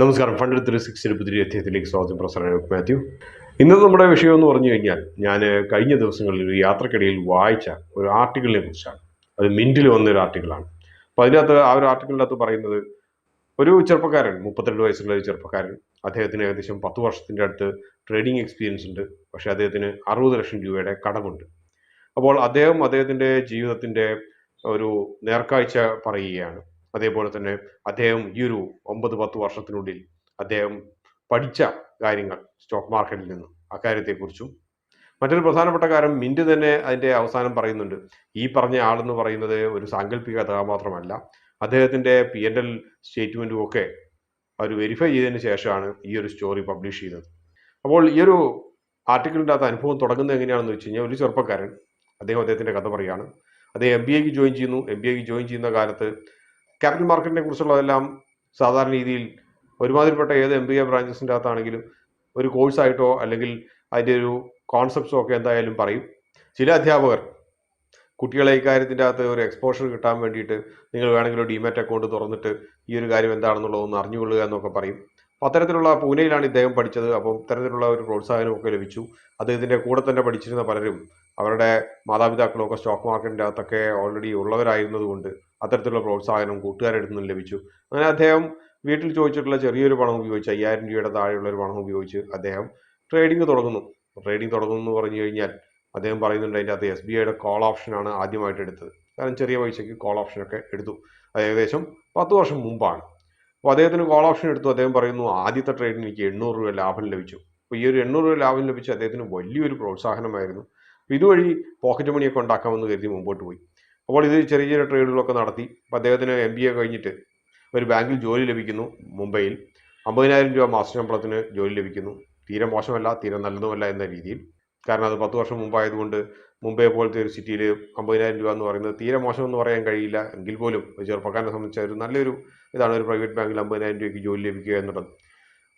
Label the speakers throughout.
Speaker 1: നമസ്കാരം. Fund three sixty പുതിയ അധ്യയത്തിലേക്ക് സ്വാഗതം. പ്രൊഫസർ മാത്യു. ഇന്നത്തെ നമ്മുടെ വിഷയം എന്ന് പറഞ്ഞു കഴിഞ്ഞാൽ ഞാൻ കഴിഞ്ഞ ദിവസങ്ങളിൽ ഒരു യാത്രക്കിടയിൽ വായിച്ച ഒരു ആർട്ടിക്കിളിനെ കുറിച്ചാണ്. അത് മിന്റിൽ വന്ന ഒരു ആർട്ടിക്കിളാണ്. അപ്പോൾ അതിനകത്ത് ആ ഒരു ആർട്ടിക്കിളിനകത്ത് പറയുന്നത് ഒരു ചെറുപ്പക്കാരൻ മുപ്പത്തിരണ്ട് വയസ്സുള്ള ഒരു ചെറുപ്പക്കാരൻ അദ്ദേഹത്തിന് ഏകദേശം പത്ത് വർഷത്തിന്റെ അടുത്ത് ട്രേഡിംഗ് എക്സ്പീരിയൻസ് ഉണ്ട്. പക്ഷേ അദ്ദേഹത്തിന് അറുപത് ലക്ഷം രൂപയുടെ കടമുണ്ട്. അപ്പോൾ അദ്ദേഹം അദ്ദേഹത്തിന്റെ ജീവിതത്തിന്റെ ഒരു നേർക്കാഴ്ച പറയുകയാണ്. അതേപോലെ തന്നെ അദ്ദേഹം ഈ ഒരു ഒമ്പത് പത്ത് വർഷത്തിനുള്ളിൽ അദ്ദേഹം പഠിച്ച കാര്യങ്ങൾ സ്റ്റോക്ക് മാർക്കറ്റിൽ നിന്ന് അക്കാര്യത്തെക്കുറിച്ചും മറ്റൊരു പ്രധാനപ്പെട്ട കാര്യം മിന്റ് തന്നെ അതിന്റെ അവസാനം പറയുന്നുണ്ട്. ഈ പറഞ്ഞ ആളെന്ന് പറയുന്നത് ഒരു സാങ്കല്പിക കഥാപാത്രമല്ല അദ്ദേഹത്തിന്റെ പി എൻ എൽ സ്റ്റേറ്റ്മെന്റും ഒക്കെ അവർ വെരിഫൈ ചെയ്തതിന് ശേഷമാണ് ഈ ഒരു സ്റ്റോറി പബ്ലിഷ് ചെയ്തത്. അപ്പോൾ ഈ ഒരു ആർട്ടിക്കിളിന്റെ അകത്ത് അനുഭവം തുടങ്ങുന്നത് എങ്ങനെയാണെന്ന് വെച്ച് കഴിഞ്ഞാൽ ഒരു ചെറുപ്പക്കാരൻ അദ്ദേഹം അദ്ദേഹത്തിന്റെ കഥ പറയുകയാണ്. അദ്ദേഹം എം ബി എക്ക് ജോയിൻ ചെയ്യുന്നു. എം ബി എക്ക് ജോയിൻ ചെയ്യുന്ന കാലത്ത് ക്യാപിറ്റൽ മാർക്കറ്റിനെ കുറിച്ചുള്ളതെല്ലാം സാധാരണ രീതിയിൽ ഒരുമാതിരിപ്പെട്ട ഏത് എം ബി എ ബ്രാഞ്ചസിന്റെ അകത്താണെങ്കിലും ഒരു കോഴ്സായിട്ടോ അല്ലെങ്കിൽ അതിന്റെ ഒരു കോൺസെപ്റ്റ്സോ ഒക്കെ എന്തായാലും പറയും. ചില അധ്യാപകർ കുട്ടികളെ ഇക്കാര്യത്തിന്റെ അകത്ത് ഒരു എക്സ്പോഷർ കിട്ടാൻ വേണ്ടിയിട്ട് നിങ്ങൾ വേണമെങ്കിൽ ഒരു ഡിമാറ്റ് അക്കൗണ്ട് തുറന്നിട്ട് ഈ ഒരു കാര്യം എന്താണെന്നുള്ളതൊന്ന് അറിഞ്ഞുകൊള്ളുക എന്നൊക്കെ പറയും. അപ്പോൾ അത്തരത്തിലുള്ള പൂനെയിലാണ് ഇദ്ദേഹം പഠിച്ചത്. അപ്പോൾ ഇത്തരത്തിലുള്ള ഒരു പ്രോത്സാഹനമൊക്കെ ലഭിച്ചു. അദ്ദേഹത്തിന്റെ കൂടെ തന്നെ പഠിച്ചിരുന്ന പലരും അവരുടെ മാതാപിതാക്കളൊക്കെ സ്റ്റോക്ക് മാർക്കറ്റിന്റെ അകത്തൊക്കെ ഓൾറെഡി ഉള്ളവരായിരുന്നതുകൊണ്ട് അത്തരത്തിലുള്ള പ്രോത്സാഹനം കൂട്ടുകാരുടെ നിന്നും ലഭിച്ചു. അങ്ങനെ അദ്ദേഹം വീട്ടിൽ ചോദിച്ചിട്ടുള്ള ചെറിയൊരു പണം ഉപയോഗിച്ച് അയ്യായിരം രൂപയുടെ താഴെയുള്ള ഒരു പണം ഉപയോഗിച്ച് അദ്ദേഹം ട്രേഡിംഗ് തുടങ്ങുന്നു. ട്രേഡിംഗ് തുടങ്ങുന്നു എന്ന് പറഞ്ഞു കഴിഞ്ഞാൽ അദ്ദേഹം പറയുന്നുണ്ട് അതിന്റെ അകത്ത് എസ് ബി ഐയുടെ കോൾ ഓപ്ഷനാണ് ആദ്യമായിട്ട് എടുത്തത്. കാരണം ചെറിയ പൈസയ്ക്ക് കോൾ ഓപ്ഷനൊക്കെ എടുത്തു. അത് ഏകദേശം പത്ത് വർഷം മുമ്പാണ്. അപ്പോൾ അദ്ദേഹത്തിന് കോൾ ഓപ്ഷൻ എടുത്തു. അദ്ദേഹം പറയുന്നു ആദ്യത്തെ ട്രേഡിന് എനിക്ക് എണ്ണൂറ് രൂപ ലാഭം ലഭിച്ചു. അപ്പോൾ ഈ ഒരു എണ്ണൂറ് രൂപ ലാഭം ലഭിച്ച അദ്ദേഹത്തിന് വലിയൊരു പ്രോത്സാഹനമായിരുന്നു. അപ്പോൾ ഇതുവഴി പോക്കറ്റ് മണിയൊക്കെ ഉണ്ടാക്കാമെന്ന് കരുതി മുമ്പോട്ട് പോയി. അപ്പോൾ ഇത് ചെറിയ ചെറിയ ട്രേഡുകളൊക്കെ നടത്തി. അപ്പോൾ അദ്ദേഹത്തിന് എം ബി എ കഴിഞ്ഞിട്ട് ഒരു ബാങ്കിൽ ജോലി ലഭിക്കുന്നു മുംബൈയിൽ. അമ്പതിനായിരം രൂപ മാസ ശമ്പളത്തിന് ജോലി ലഭിക്കുന്നു. തീരെ മോശമല്ല തീരെ നല്ലതുമല്ല എന്ന രീതിയിൽ. കാരണം അത് പത്ത് വർഷം മുമ്പായതുകൊണ്ട് മുംബൈ പോലത്തെ ഒരു സിറ്റിയിൽ അമ്പതിനായിരം രൂപ എന്ന് പറയുന്നത് തീരെ മോശമെന്ന് പറയാൻ കഴിയില്ല. എങ്കിൽ പോലും ഒരു ചെറുപ്പക്കാരനെ സംബന്ധിച്ച ഒരു നല്ലൊരു ഇതാണ് ഒരു പ്രൈവറ്റ് ബാങ്കിൽ അമ്പതിനായിരം രൂപയ്ക്ക് ജോലി ലഭിക്കുക എന്നുള്ളത്.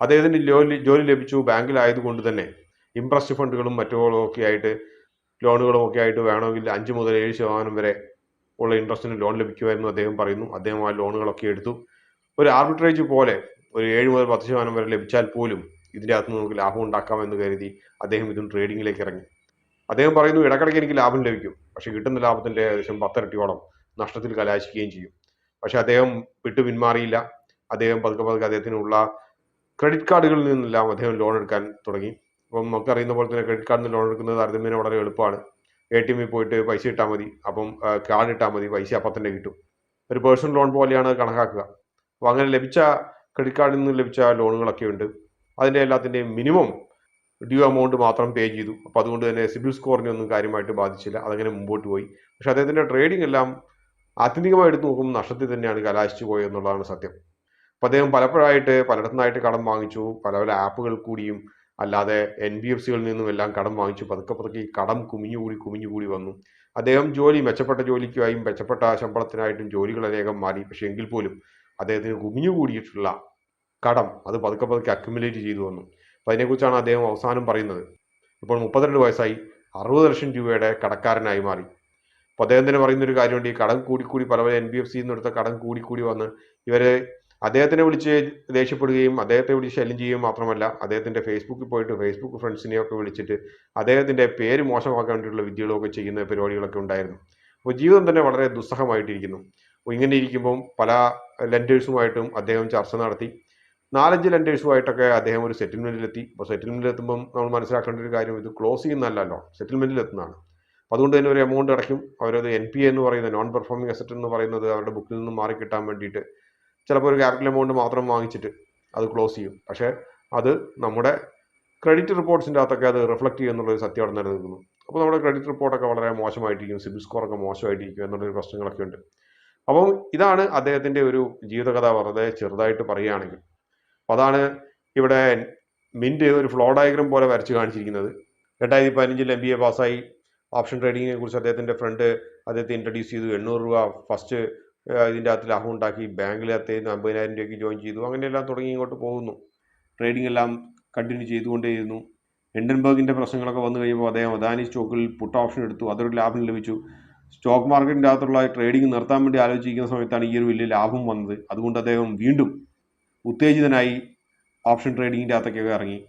Speaker 1: അദ്ദേഹത്തിന് ജോലി ജോലി ലഭിച്ചു ബാങ്കിലായതുകൊണ്ട് തന്നെ ഇംപ്രസ്റ്റ് ഫണ്ടുകളും മറ്റുകളും ഒക്കെ ആയിട്ട് ലോണുകളും ഒക്കെ ആയിട്ട് വേണമെങ്കിൽ അഞ്ച് മുതൽ ഏഴ് ശതമാനം വരെ ഉള്ള ഇൻട്രസ്റ്റിന് ലോൺ ലഭിക്കുമായിരുന്നു അദ്ദേഹം പറയുന്നു. അദ്ദേഹം ആ ലോണുകളൊക്കെ എടുത്തു. ഒരു ആർബിട്രേജ് പോലെ ഒരു ഏഴ് മുതൽ പത്ത് ശതമാനം വരെ ലഭിച്ചാൽ പോലും ഇതിന്റെ അകത്ത് നമുക്ക് ലാഭം ഉണ്ടാക്കാമെന്ന് കരുതി അദ്ദേഹം ഇതും ട്രേഡിങ്ങിലേക്ക് ഇറങ്ങി. അദ്ദേഹം പറയുന്നു ഇടക്കിടയ്ക്ക് എനിക്ക് ലാഭം ലഭിക്കും. പക്ഷേ കിട്ടുന്ന ലാഭത്തിന്റെ ഏകദേശം പത്തിരട്ടിയോളം നഷ്ടത്തിൽ കലാശിക്കുകയും ചെയ്യും. പക്ഷെ അദ്ദേഹം വിട്ടു പിന്മാറിയില്ല. അദ്ദേഹം പതുക്കെ പതുക്കെ അദ്ദേഹത്തിനുള്ള ക്രെഡിറ്റ് കാർഡുകളിൽ നിന്നെല്ലാം അദ്ദേഹം ലോൺ എടുക്കാൻ തുടങ്ങി. അപ്പം നമുക്ക് അറിയുന്ന പോലെ തന്നെ ക്രെഡിറ്റ് കാർഡിൽ നിന്ന് ലോൺ എടുക്കുന്നത് താരതമ്യേന വളരെ എളുപ്പമാണ്. എ ടി എമ്മിൽ പോയിട്ട് പൈസ ഇട്ടാൽ മതി. അപ്പം കാർഡ് ഇട്ടാൽ മതി. പൈസ അപ്പം തന്നെ കിട്ടും. ഒരു പേഴ്സണൽ ലോൺ പോലെയാണ് കണക്കാക്കുക. അപ്പോൾ അങ്ങനെ ലഭിച്ച ക്രെഡിറ്റ് കാർഡിൽ നിന്ന് ലഭിച്ച ലോണുകളൊക്കെ ഉണ്ട്. അതിന്റെ എല്ലാത്തിന്റെയും മിനിമം ഡ്യൂ എമൗണ്ട് മാത്രം പേ ചെയ്തു. അപ്പോൾ അതുകൊണ്ട് തന്നെ സിബിൽ സ്കോറിനെ ഒന്നും കാര്യമായിട്ട് ബാധിച്ചില്ല. അതങ്ങനെ മുമ്പോട്ട് പോയി. പക്ഷേ അദ്ദേഹത്തിന്റെ ട്രേഡിംഗ് എല്ലാം ആത്യന്തികമായി എടുത്ത് നോക്കുമ്പോൾ നഷ്ടത്തിൽ തന്നെയാണ് കലാശിച്ചു പോയത് എന്നുള്ളതാണ് സത്യം. അപ്പോൾ അദ്ദേഹം പലപ്പോഴായിട്ട് പലയിടത്തുനിന്നായിട്ട് കടം വാങ്ങിച്ചു. പല പല ആപ്പുകൾ കൂടിയും അല്ലാതെ എൻ ബി എഫ് സികളിൽ നിന്നും എല്ലാം കടം വാങ്ങിച്ചു. പതുക്കെ പതുക്കെ ഈ കടം കുമിഞ്ഞുകൂടി കുമിഞ്ഞുകൂടി വന്നു. അദ്ദേഹം ജോലി മെച്ചപ്പെട്ട ജോലിക്കായും മെച്ചപ്പെട്ട ശമ്പളത്തിനായിട്ടും ജോലികൾ അനേകം മാറി. പക്ഷെ എങ്കിൽ പോലും അദ്ദേഹത്തിന് കുമിഞ്ഞുകൂടിയിട്ടുള്ള കടം അത് പതുക്കെ പതുക്കെ അക്യുമുലേറ്റ് ചെയ്തു വന്നു. അപ്പോൾ അതിനെക്കുറിച്ചാണ് അദ്ദേഹം അവസാനം പറയുന്നത്. ഇപ്പോൾ മുപ്പത്തിരണ്ട് വയസ്സായി. അറുപത് ലക്ഷം രൂപയുടെ കടക്കാരനായി മാറി. അപ്പോൾ അദ്ദേഹം തന്നെ പറയുന്ന ഒരു കാര്യമുണ്ട് ഈ കടം കൂടിക്കൂടി പല പല എൻ ബി എഫ് സിന്ന് എടുത്ത കടം കൂടിക്കൂടി വന്ന് ഇവരെ അദ്ദേഹത്തിനെ വിളിച്ച് ദേഷ്യപ്പെടുകയും അദ്ദേഹത്തെ വിളിച്ച് ശല്യം ചെയ്യുകയും മാത്രമല്ല അദ്ദേഹത്തിന്റെ ഫേസ്ബുക്കിൽ പോയിട്ട് ഫേസ്ബുക്ക് ഫ്രണ്ട്സിനെയൊക്കെ വിളിച്ചിട്ട് അദ്ദേഹത്തിന്റെ പേര് മോശമാക്കാൻ വേണ്ടിയിട്ടുള്ള വിദ്യകളൊക്കെ ചെയ്യുന്ന പരിപാടികളൊക്കെ ഉണ്ടായിരുന്നു. അപ്പോൾ ജീവിതം തന്നെ വളരെ ദുസ്സഹമായിട്ടിരിക്കുന്നു. അപ്പോൾ ഇങ്ങനെ ഇരിക്കുമ്പം പല ലെൻഡേഴ്സുമായിട്ടും അദ്ദേഹം ചർച്ച നടത്തി. നാലഞ്ച് ലെൻഡേഴ്സുമായിട്ടൊക്കെ അദ്ദേഹം ഒരു സെറ്റിൽമെന്റിലെത്തി അപ്പോൾ സെറ്റിൽമെന്റിൽ എത്തുമ്പോൾ നമ്മൾ മനസ്സിലാക്കേണ്ട ഒരു കാര്യം ഇത് ക്ലോസ് ചെയ്യുന്നതല്ലല്ലോ. സെറ്റിൽമെന്റിൽ എത്തുന്നതാണ് അപ്പോൾ അതുകൊണ്ട് തന്നെ ഒരു എമൗണ്ട് അടയ്ക്കും. അവരത് എൻ പി എന്ന് പറയുന്നത് നോൺ പെർഫോമിംഗ് അസറ്റ് എന്ന് പറയുന്നത് അവരുടെ ബുക്കിൽ നിന്ന് മാറി കിട്ടാൻ വേണ്ടിയിട്ട് ചിലപ്പോൾ ഒരു ക്യാപിറ്റൽ എമൗണ്ട് മാത്രം വാങ്ങിച്ചിട്ട് അത് ക്ലോസ് ചെയ്യും. പക്ഷേ അത് നമ്മുടെ ക്രെഡിറ്റ് റിപ്പോർട്ട്സിന്റെ അകത്തൊക്കെ അത് റിഫ്ലക്ട് ചെയ്യുന്നുള്ളൊരു സത്യം അവിടെ നിലനിൽക്കുന്നു. അപ്പോൾ നമ്മുടെ ക്രെഡിറ്റ് റിപ്പോർട്ടൊക്കെ വളരെ മോശമായിട്ടിരിക്കും സിബിൽ സ്കോറൊക്കെ മോശമായിട്ടിരിക്കും എന്നുള്ളൊരു പ്രശ്നങ്ങളൊക്കെ ഉണ്ട്. അപ്പം ഇതാണ് അദ്ദേഹത്തിന്റെ ഒരു ജീവിതകഥ വെറുതെ ചെറുതായിട്ട് പറയുകയാണെങ്കിൽ. അപ്പോൾ അതാണ് ഇവിടെ മിന്റ് ഒരു ഫ്ലോ ഡയഗ്രം പോലെ വരച്ച് കാണിച്ചിരിക്കുന്നത്. രണ്ടായിരത്തി പതിനഞ്ചിൽ എം ബി എ പാസ്സായി ഓപ്ഷൻ ട്രേഡിങ്ങിനെ കുറിച്ച് അദ്ദേഹത്തിന്റെ ഫ്രണ്ട് അദ്ദേഹത്തെ ഇൻട്രൊഡ്യൂസ് ചെയ്തു. എണ്ണൂറ് രൂപ ഫസ്റ്റ് ഇതിന്റെ അകത്ത് ലാഭം ഉണ്ടാക്കി. ബാങ്കിൽ അത്തേന്ന് അമ്പതിനായിരം രൂപയ്ക്ക് ജോയിൻ ചെയ്തു. അങ്ങനെയെല്ലാം തുടങ്ങി ഇങ്ങോട്ട് പോകുന്നു. ട്രേഡിംഗ് എല്ലാം കണ്ടിന്യൂ ചെയ്തുകൊണ്ടേയിരുന്നു. എൻഡൻബർഗിന്റെ പ്രശ്നങ്ങളൊക്കെ വന്നു കഴിയുമ്പോൾ അദ്ദേഹം അദാനി സ്റ്റോക്കിൽ പുട്ട് ഓപ്ഷൻ എടുത്തു. അതൊരു ലാഭം ലഭിച്ചു. സ്റ്റോക്ക് മാർക്കറ്റിന്റെ അകത്തുള്ള ട്രേഡിംഗ് നിർത്താൻ വേണ്ടി ആലോചിക്കുന്ന സമയത്താണ് ഈ ഒരു വലിയ ലാഭം വന്നത്. അതുകൊണ്ട് അദ്ദേഹം വീണ്ടും ഉത്തേജിതനായി ഓപ്ഷൻ ട്രേഡിങ്ങിന്റെ അകത്തൊക്കെ ഇറങ്ങി.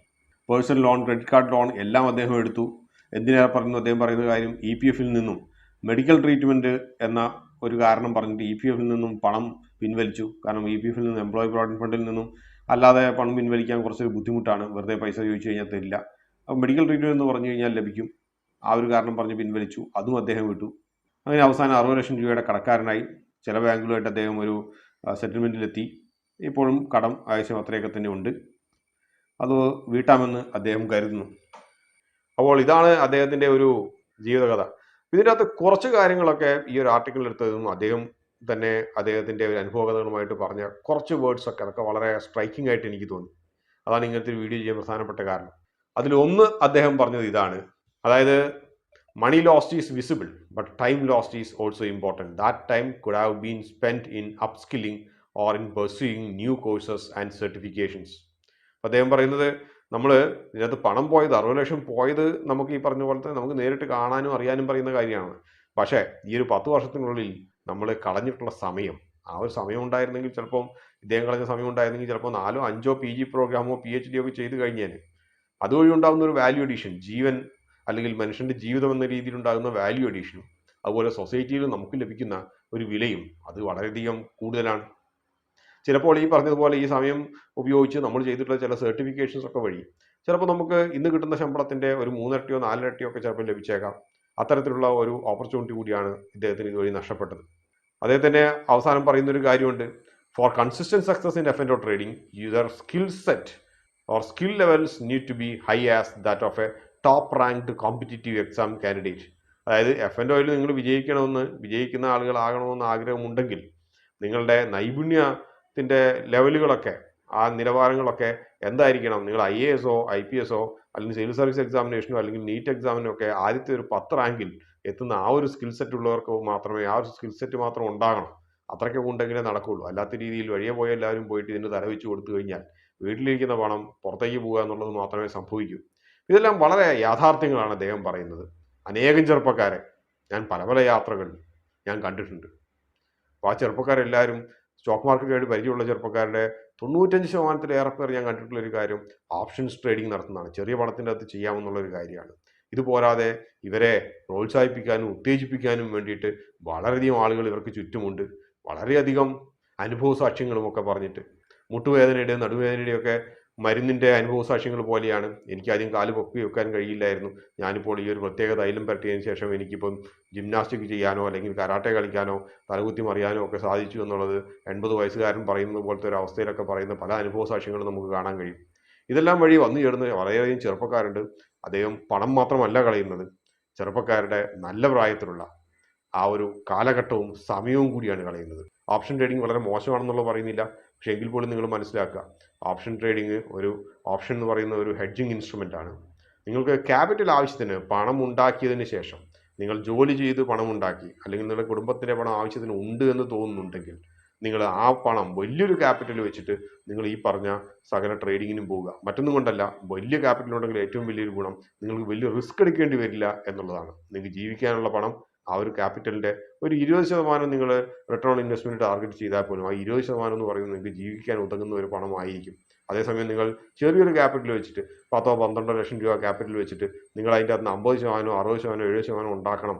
Speaker 1: Personal loan credit card loan എല്ലാം അദ്ദേഹം എടുത്തു. എന്തിനാ പറയുന്നത് അദ്ദേഹം പറയുന്ന കാര്യം ഇ പി എഫിൽ നിന്നും മെഡിക്കൽ ട്രീറ്റ്മെന്റ് എന്ന ഒരു കാരണം പറഞ്ഞിട്ട് ഇ പി എഫിൽ നിന്നും പണം പിൻവലിച്ചു. കാരണം ഇ പി എഫിൽ നിന്നും എംപ്ലോയി പ്രോവിഡന്റ് ഫണ്ടിൽ നിന്നും അല്ലാതെ പണം പിൻവലിക്കാൻ കുറച്ചൊരു ബുദ്ധിമുട്ടാണ്. വെറുതെ പൈസ ചോദിച്ചു കഴിഞ്ഞാൽ തരില്ല. അപ്പോൾ മെഡിക്കൽ ട്രീറ്റ്മെന്റ് എന്ന് പറഞ്ഞു കഴിഞ്ഞാൽ ലഭിക്കും. ആ ഒരു കാരണം പറഞ്ഞ് പിൻവലിച്ചു. അതും അദ്ദേഹം വിട്ടു. അങ്ങനെ അവസാനം അറുപത് ലക്ഷം രൂപയുടെ കടക്കാരനായി ചില ബാങ്കുകളായിട്ട് അദ്ദേഹം ഒരു സെറ്റിൽമെന്റിലെത്തി ഇപ്പോഴും കടം ആവശ്യം അത്രയൊക്കെ തന്നെ ഉണ്ട്. അത് വീട്ടാമെന്ന് അദ്ദേഹം കരുതുന്നു. അപ്പോൾ ഇതാണ് അദ്ദേഹത്തിന്റെ ഒരു ജീവിതകഥ. ഇതിന്റെ അകത്ത് കുറച്ച് കാര്യങ്ങളൊക്കെ ഈ ഒരു ആർട്ടിക്കിൾ എടുത്തതും അദ്ദേഹം തന്നെ അദ്ദേഹത്തിന്റെ ഒരു അനുഭവകഥകളുമായിട്ട് പറഞ്ഞ കുറച്ച് വേർഡ്സ് ഒക്കെ അതൊക്കെ വളരെ സ്ട്രൈക്കിംഗ് ആയിട്ട് എനിക്ക് തോന്നി. അതാണ് ഇങ്ങനത്തെ ഒരു വീഡിയോ ചെയ്യാൻ പ്രധാനപ്പെട്ട കാരണം. അതിലൊന്ന് അദ്ദേഹം പറഞ്ഞത് ഇതാണ്. അതായത് money lost is visible but time lost is also important that time could have been spend in upskilling or in pursuing new courses and certifications അദ്ദേഹം പറയുന്നത് നമ്മൾ ഇതിനകത്ത് പണം പോയത് അറുപത് ലക്ഷം പോയത് നമുക്ക് ഈ പറഞ്ഞ പോലത്തെ നമുക്ക് നേരിട്ട് കാണാനും അറിയാനും പറയുന്ന കാര്യമാണ്. പക്ഷേ ഈ ഒരു പത്ത് വർഷത്തിനുള്ളിൽ നമ്മൾ കളഞ്ഞിട്ടുള്ള സമയം ആ ഒരു സമയം ഉണ്ടായിരുന്നെങ്കിൽ ചിലപ്പം ഇദ്ദേഹം കളഞ്ഞ സമയം ഉണ്ടായിരുന്നെങ്കിൽ ചിലപ്പോൾ നാലോ അഞ്ചോ പി ജി പ്രോഗ്രാമോ പി എച്ച് ഡിയോ ഒക്കെ ചെയ്ത് കഴിഞ്ഞാൽ അതുവഴി ഉണ്ടാകുന്ന ഒരു വാല്യൂ അഡീഷൻ ജീവൻ അല്ലെങ്കിൽ മനുഷ്യന്റെ ജീവിതം എന്ന രീതിയിൽ ഉണ്ടാകുന്ന വാല്യൂ അഡീഷനും അതുപോലെ സൊസൈറ്റിയിൽ നമുക്ക് ലഭിക്കുന്ന ഒരു വിലയും അത് വളരെയധികം കൂടുതലാണ്. ചിലപ്പോൾ ഈ പറഞ്ഞതുപോലെ ഈ സമയം ഉപയോഗിച്ച് നമ്മൾ ചെയ്തിട്ടുള്ള ചില സർട്ടിഫിക്കേഷൻസ് ഒക്കെ വഴി. ചിലപ്പോൾ നമുക്ക് ഇന്ന് കിട്ടുന്ന ശമ്പളത്തിന്റെ ഒരു മൂന്നിരട്ടിയോ നാലിരട്ടിയോ ഒക്കെ ചിലപ്പോൾ ലഭിച്ചേക്കാം. അത്തരത്തിലുള്ള ഒരു ഓപ്പർച്യൂണിറ്റി കൂടിയാണ് ഇദ്ദേഹത്തിന് ഇതുവഴി നഷ്ടപ്പെട്ടത്. അദ്ദേഹത്തിന്റെ അവസാനം പറയുന്ന ഒരു കാര്യമുണ്ട്. For consistent success in F and trading your skill set or skill levels need to be high as that of a top ranked competitive exam candidate അതായത് എഫ് ആൻഡ് ഓയിൽ നിങ്ങൾ വിജയിക്കണമെന്ന് വിജയിക്കുന്ന ആളുകളാകണമെന്ന് ആഗ്രഹമുണ്ടെങ്കിൽ നിങ്ങളുടെ നൈപുണ്യത്തിന്റെ ലെവലുകളൊക്കെ ആ നിലവാരങ്ങളൊക്കെ എന്തായിരിക്കണം? നിങ്ങൾ ഐ എ എസോ ഐ പി എസോ അല്ലെങ്കിൽ സിവിൽ സർവീസ് എക്സാമിനേഷനോ അല്ലെങ്കിൽ നീറ്റ് എക്സാമിനോ ഒക്കെ ആദ്യത്തെ ഒരു പത്ത് റാങ്കിൽ എത്തുന്ന ആ ഒരു സ്കിൽ സെറ്റ് ഉള്ളവർക്ക് മാത്രമേ ആ ഒരു സ്കിൽ സെറ്റ് മാത്രം ഉണ്ടാകണം. അത്രയ്ക്ക് ഉണ്ടെങ്കിലേ നടക്കുകയുള്ളൂ അല്ലാത്ത രീതിയിൽ വഴിയെ പോയ എല്ലാവരും പോയിട്ട് ഇതിന് തലവെച്ച് കൊടുത്തു കഴിഞ്ഞാൽ വീട്ടിലിരിക്കുന്ന പണം പുറത്തേക്ക് പോകുക എന്നുള്ളത് മാത്രമേ സംഭവിക്കൂ. ഇതെല്ലാം വളരെ യാഥാർത്ഥ്യങ്ങളാണ് അദ്ദേഹം പറയുന്നത്. അനേകം ചെറുപ്പക്കാരെ ഞാൻ പല പല യാത്രകളിൽ ഞാൻ കണ്ടിട്ടുണ്ട്. അപ്പോൾ ആ ചെറുപ്പക്കാരെല്ലാവരും സ്റ്റോക്ക് മാർക്കറ്റുമായിട്ട് പരിചയമുള്ള ചെറുപ്പക്കാരുടെ തൊണ്ണൂറ്റഞ്ച് ശതമാനത്തിലേറെ പേർ ഞാൻ കണ്ടിട്ടുള്ള ഒരു കാര്യം ഓപ്ഷൻസ് ട്രേഡിംഗ് നടത്തുന്നതാണ്. ചെറിയ പണത്തിന്റെ അകത്ത് ചെയ്യാമെന്നുള്ള ഒരു കാര്യമാണ് ഇതുപോരാതെ ഇവരെ പ്രോത്സാഹിപ്പിക്കാനും ഉത്തേജിപ്പിക്കാനും വേണ്ടിയിട്ട് വളരെയധികം ആളുകൾ ഇവർക്ക് ചുറ്റുമുണ്ട്. വളരെയധികം അനുഭവ സാക്ഷ്യങ്ങളുമൊക്കെ പറഞ്ഞിട്ട് മുട്ടുവേദനയുടെ നടുവേദനയുടെയൊക്കെ മരുന്നിന്റെ അനുഭവ സാക്ഷ്യങ്ങൾ പോലെയാണ്. എനിക്ക് ആദ്യം കാൽ പൊക്കി വെക്കാൻ കഴിയില്ലായിരുന്നു. ഞാനിപ്പോൾ ഈ ഒരു പ്രത്യേക തൈലം പരട്ടിയതിന് ശേഷം എനിക്കിപ്പം ജിംനാസ്റ്റിക് ചെയ്യാനോ അല്ലെങ്കിൽ കരാട്ടെ കളിക്കാനോ തലകുത്തി മറിയാനോ ഒക്കെ സാധിച്ചു എന്നുള്ളത് എൺപത് വയസ്സുകാരൻ പറയുന്നത് പോലത്തെ ഒരു അവസ്ഥയിലൊക്കെ പറയുന്ന പല അനുഭവ സാക്ഷ്യങ്ങളും നമുക്ക് കാണാൻ കഴിയും. ഇതെല്ലാം വഴി വന്നു ചേർന്ന് വളരെയധികം ചെറുപ്പക്കാരുണ്ട്. അദ്ദേഹം പണം മാത്രമല്ല കളയുന്നത്. ചെറുപ്പക്കാരുടെ നല്ല പ്രായത്തിലുള്ള ആ ഒരു കാലഘട്ടവും സമയവും കൂടിയാണ് കളയുന്നത്. ഓപ്ഷൻ ട്രേഡിംഗ് വളരെ മോശമാണെന്നുള്ള പറയുന്നില്ല. പക്ഷേ എങ്കിൽ പോലും നിങ്ങൾ മനസ്സിലാക്കുക. ഓപ്ഷൻ ട്രേഡിംഗ് ഒരു ഓപ്ഷൻ എന്ന് പറയുന്ന ഒരു ഹെഡ്ജിങ് ഇൻസ്ട്രുമെന്റ് ആണ്. നിങ്ങൾക്ക് ക്യാപിറ്റൽ ആവശ്യത്തിന് പണം ഉണ്ടാക്കിയതിന് ശേഷം നിങ്ങൾ ജോലി ചെയ്ത് പണം ഉണ്ടാക്കി അല്ലെങ്കിൽ നിങ്ങളുടെ കുടുംബത്തിന്റെ പണം ആവശ്യത്തിന് ഉണ്ട് എന്ന് തോന്നുന്നുണ്ടെങ്കിൽ നിങ്ങൾ ആ പണം വലിയൊരു ക്യാപിറ്റൽ വെച്ചിട്ട് നിങ്ങൾ ഈ പറഞ്ഞ സകല ട്രേഡിങ്ങിനും പോവുക. മറ്റൊന്നും കൊണ്ടല്ല വലിയ ക്യാപിറ്റൽ ഉണ്ടെങ്കിൽ ഏറ്റവും വലിയൊരു ഗുണം നിങ്ങൾക്ക് വലിയ റിസ്ക് എടുക്കേണ്ടി വരില്ല എന്നുള്ളതാണ്. നിങ്ങൾക്ക് ജീവിക്കാനുള്ള പണം ആ ഒരു ക്യാപിറ്റലിന്റെ ഒരു ഇരുപത് ശതമാനം നിങ്ങൾ റിട്ടേൺ ഓൺ ഇൻവെസ്റ്റ്മെന്റ് ടാർഗറ്റ് ചെയ്താൽ പോലും ആ ഇരുപത് ശതമാനം എന്ന് പറയുന്നത് നിങ്ങൾക്ക് ജീവിക്കാൻ ഉതകുന്ന ഒരു പണമായിരിക്കും. അതേസമയം നിങ്ങൾ ചെറിയൊരു ക്യാപിറ്റൽ വെച്ചിട്ട് പത്തോ പന്ത്രണ്ടോ ലക്ഷം രൂപ ക്യാപിറ്റൽ വെച്ചിട്ട് നിങ്ങൾ അതിന്റെ അകത്ത് അമ്പത് ശതമാനം അറുപത് ശതമാനം എഴുപത് ശതമാനം ഉണ്ടാക്കണം.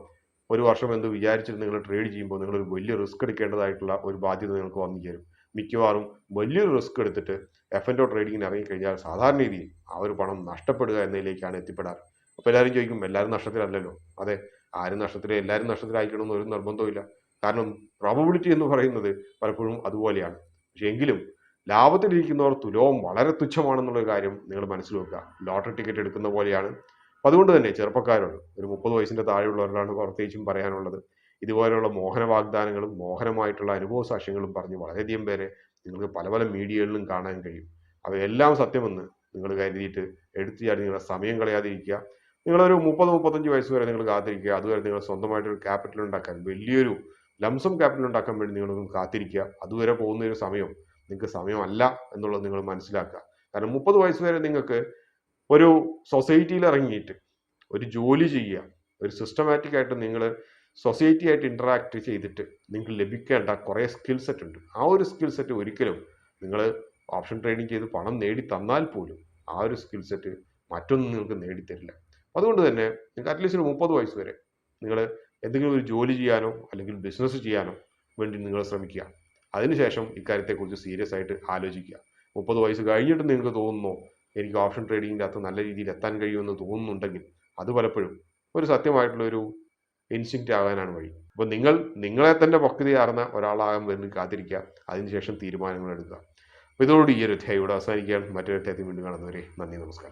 Speaker 1: ഒരു വർഷം എന്ന് വിചാരിച്ചിട്ട് നിങ്ങൾ ട്രേഡ് ചെയ്യുമ്പോൾ നിങ്ങൾ ഒരു വലിയ റിസ്ക് എടുക്കേണ്ടതായിട്ടുള്ള ഒരു ബാധ്യത നിങ്ങൾക്ക് വന്നു ചേരും. മിക്കവാറും വലിയൊരു റിസ്ക് എടുത്തിട്ട് എഫ് എൻഡോ ട്രേഡിങ്ങിന് ഇറങ്ങിക്കഴിഞ്ഞാൽ സാധാരണ രീതിയിൽ ആ ഒരു പണം നഷ്ടപ്പെടുക എന്നതിലേക്കാണ് എത്തിപ്പെടാറ്. അപ്പോൾ എല്ലാവരും ചോദിക്കും എല്ലാവരും നഷ്ടത്തിലല്ലല്ലോ? അതെ. ആരും നഷ്ടത്തിൽ എല്ലാവരും നഷ്ടത്തിലായിരിക്കണമെന്ന് ഒരു നിർബന്ധവുമില്ല. കാരണം പ്രോബബിലിറ്റി എന്ന് പറയുന്നത് പലപ്പോഴും അതുപോലെയാണ്. പക്ഷെ എങ്കിലും ലാഭത്തിലിരിക്കുന്നവർ തുലവും വളരെ തുച്ഛമാണെന്നുള്ള കാര്യം നിങ്ങൾ മനസ്സിൽ വെക്കുക. ലോട്ടറി ടിക്കറ്റ് എടുക്കുന്ന പോലെയാണ്. അതുകൊണ്ട് തന്നെ ചെറുപ്പക്കാരോട് ഒരു മുപ്പത് വയസ്സിന്റെ താഴെയുള്ളവരോടാണ് പ്രത്യേകിച്ചും പറയാനുള്ളത്. ഇതുപോലെയുള്ള മോഹന വാഗ്ദാനങ്ങളും മോഹനമായിട്ടുള്ള അനുഭവ സാക്ഷ്യങ്ങളും പറഞ്ഞ് വളരെയധികം പേരെ നിങ്ങൾക്ക് പല പല മീഡിയകളിലും കാണാൻ കഴിയും. അവയെല്ലാം സത്യമെന്ന് നിങ്ങൾ കരുതിയിട്ട് എടുത്തു ചാടി നിങ്ങളുടെ സമയം കളയാതിരിക്കുക. നിങ്ങളൊരു മുപ്പത് മുപ്പത്തഞ്ച് വയസ്സ് വരെ നിങ്ങൾ കാത്തിരിക്കുക. അതുവരെ നിങ്ങൾ സ്വന്തമായിട്ട് ഒരു ക്യാപിറ്റൽ ഉണ്ടാക്കാൻ വലിയൊരു ലംസം ക്യാപിറ്റൽ ഉണ്ടാക്കാൻ വേണ്ടി നിങ്ങളൊന്നും കാത്തിരിക്കുക. അതുവരെ പോകുന്ന ഒരു സമയം നിങ്ങൾക്ക് സമയമല്ല എന്നുള്ളത് നിങ്ങൾ മനസ്സിലാക്കുക. കാരണം മുപ്പത് വയസ്സ് വരെ നിങ്ങൾക്ക് ഒരു സൊസൈറ്റിയിൽ ഇറങ്ങിയിട്ട് ഒരു ജോലി ചെയ്യുക ഒരു സിസ്റ്റമാറ്റിക് ആയിട്ട് നിങ്ങൾ സൊസൈറ്റി ആയിട്ട് ഇന്ററാക്ട് ചെയ്തിട്ട് നിങ്ങൾക്ക് ലഭിക്കേണ്ട കുറേ സ്കിൽ സെറ്റ് ഉണ്ട്. ആ ഒരു സ്കിൽ സെറ്റ് ഒരിക്കലും നിങ്ങൾ ഓപ്ഷൻ ട്രേഡിംഗ് ചെയ്ത് പണം നേടി തന്നാൽ പോലും ആ ഒരു സ്കിൽ സെറ്റ് മറ്റൊന്നും നിങ്ങൾക്ക് നേടിത്തരില്ല. അതുകൊണ്ട് തന്നെ നിങ്ങൾക്ക് അറ്റ്ലീസ്റ്റ് ഒരു മുപ്പത് വയസ്സ് വരെ നിങ്ങൾ എന്തെങ്കിലും ഒരു ജോലി ചെയ്യാനോ അല്ലെങ്കിൽ ബിസിനസ് ചെയ്യാനോ വേണ്ടി നിങ്ങൾ ശ്രമിക്കുക. അതിനുശേഷം ഇക്കാര്യത്തെക്കുറിച്ച് സീരിയസ് ആയിട്ട് ആലോചിക്കുക. മുപ്പത് വയസ്സ് കഴിഞ്ഞിട്ട് നിങ്ങൾക്ക് തോന്നുന്നോ എനിക്ക് ഓപ്ഷൻ ട്രേഡിങ്ങിന്റെ അകത്ത് നല്ല രീതിയിൽ എത്താൻ കഴിയുമെന്ന് തോന്നുന്നുണ്ടെങ്കിൽ അത് പലപ്പോഴും ഒരു സത്യമായിട്ടുള്ള ഒരു ഇൻസ്റ്റിങ്ക്റ്റ് ആകാനാണ് വഴി. അപ്പോൾ നിങ്ങൾ നിങ്ങളെ തന്നെ പക്വതയാർന്ന ഒരാളാകാൻ വരുന്ന കാത്തിരിക്കുക. അതിനുശേഷം തീരുമാനങ്ങൾ എടുക്കുക. അപ്പോൾ ഇതോടുകൂടി ഈ ഒരു അധ്യായം ഇവിടെ അവസാനിക്കുകയാണ്. മറ്റൊരു അധ്യായത്തിൽ വീണ്ടും കാണുന്നവരെ നന്ദി നമസ്കാരം.